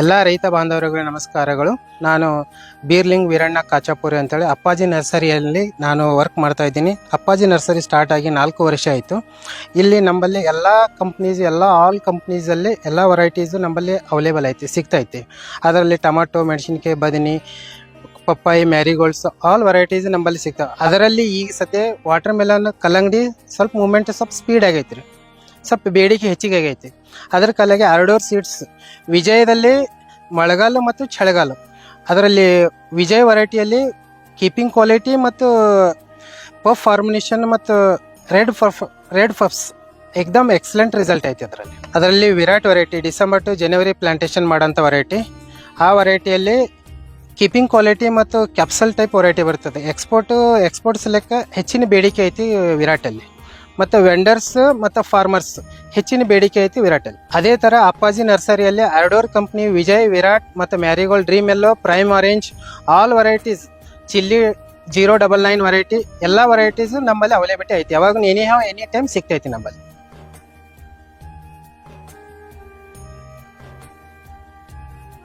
ಎಲ್ಲ ರೈತ ಬಾಂಧವರಿಗೆ ನಮಸ್ಕಾರಗಳು. ನಾನು ಬೀರ್ಲಿಂಗ್ ವೀರಣ್ಣ ಕಾಚಾಪುರಿ ಅಂತೇಳಿ ಅಪ್ಪಾಜಿ ನರ್ಸರಿಯಲ್ಲಿ ನಾನು ವರ್ಕ್ ಮಾಡ್ತಾ ಇದ್ದೀನಿ. ಅಪ್ಪಾಜಿ ನರ್ಸರಿ ಸ್ಟಾರ್ಟ್ ಆಗಿ ನಾಲ್ಕು ವರ್ಷ ಆಯಿತು. ಇಲ್ಲಿ ನಮ್ಮಲ್ಲಿ ಎಲ್ಲ ಕಂಪ್ನೀಸ್ ಎಲ್ಲ ಆಲ್ ಕಂಪ್ನೀಸಲ್ಲಿ ಎಲ್ಲ ವೆರೈಟೀಸು ನಮ್ಮಲ್ಲಿ ಅವೈಲೇಬಲ್ ಐತಿ ಸಿಗ್ತೈತಿ ಅದರಲ್ಲಿ ಟೊಮಾಟೊ ಮೆಣಸಿನ್ಕಾಯಿ, ಬದನಿ, ಪಪ್ಪಾಯಿ ಮ್ಯಾರಿಗೋಲ್ಡ್ಸ್ ಆಲ್ ವೆರೈಟೀಸ್ ನಮ್ಮಲ್ಲಿ ಸಿಗ್ತಾವೆ. ಅದರಲ್ಲಿ ಈಗ ಸದ್ಯ ವಾಟರ್ ಮೆಲನ್ ಕಲ್ಲಂಗಡಿ ಸ್ವಲ್ಪ ಮೂಮೆಂಟ್ ಸ್ವಲ್ಪ ಸ್ಪೀಡ್ ಆಗೈತೆ ರೀ ಸ್ವಲ್ಪ ಬೇಡಿಕೆ ಹೆಚ್ಚಿಗೆ ಆಗೈತಿ. ಅದರ ಕಾಲಾಗಿ ಆರ್ಡೋರ್ ಸೀಡ್ಸ್ ವಿಜಯದಲ್ಲಿ ಮಳೆಗಾಲ ಮತ್ತು ಚಳಿಗಾಲ. ಅದರಲ್ಲಿ ವಿಜಯ್ ವೆರೈಟಿಯಲ್ಲಿ ಕೀಪಿಂಗ್ ಕ್ವಾಲಿಟಿ ಮತ್ತು ಪಫ್ ಫಾರ್ಮಿನೇಷನ್ ಮತ್ತು ರೆಡ್ ಫಫ್ ರೆಡ್ ಫಫ್ಸ್ ಎಕ್ದಮ್ ಎಕ್ಸಲೆಂಟ್ ರಿಸಲ್ಟ್ ಐತಿ ಅದರಲ್ಲಿ. ಅದರಲ್ಲಿ Virat variety December to January plantation ಮಾಡೋಂಥ ವೆರೈಟಿ ಆ ವೆರೈಟಿಯಲ್ಲಿ ಕೀಪಿಂಗ್ ಕ್ವಾಲಿಟಿ ಮತ್ತು ಕ್ಯಾಪ್ಸಲ್ ಟೈಪ್ ವೆರೈಟಿ ಬರ್ತದೆ. ಎಕ್ಸ್ಪೋರ್ಟು ಎಕ್ಸ್ಪೋರ್ಟ್ಸ್ ಲೆಕ್ಕ ಹೆಚ್ಚಿನ ಬೇಡಿಕೆ ಐತಿ ವಿರಾಟಲ್ಲಿ ಮತ್ತು ವೆಂಡರ್ಸ್ ಮತ್ತು ಫಾರ್ಮರ್ಸ್ ಹೆಚ್ಚಿನ ಬೇಡಿಕೆ ಐತಿ ವಿರಾಟಲ್ಲಿ. ಅದೇ ಥರ ಅಪ್ಪಾಜಿ ನರ್ಸರಿಯಲ್ಲಿ ಆರ್ಡೋರ್ ಕಂಪ್ನಿ ವಿಜಯ್, ವಿರಾಟ್, ಮತ್ತು marigold dream yellow prime orange all varieties chilli zero double nine variety ಎಲ್ಲ ವೆರೈಟೀಸು ನಮ್ಮಲ್ಲಿ ಅವೈಲೇಬಿಲಿಟಿ ಐತಿ. ಯಾವಾಗ ಎನಿ ಹಾವ್ ಎನಿ ಟೈಮ್ ಸಿಗ್ತೈತಿ ನಮ್ಮಲ್ಲಿ.